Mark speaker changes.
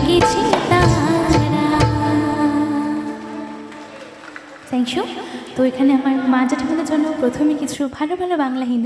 Speaker 1: গেছে thank you তো এখানে আমার মা ঠাকুরের জন্য প্রথমে কিছু ভালো ভালো বাংলা হিন্দি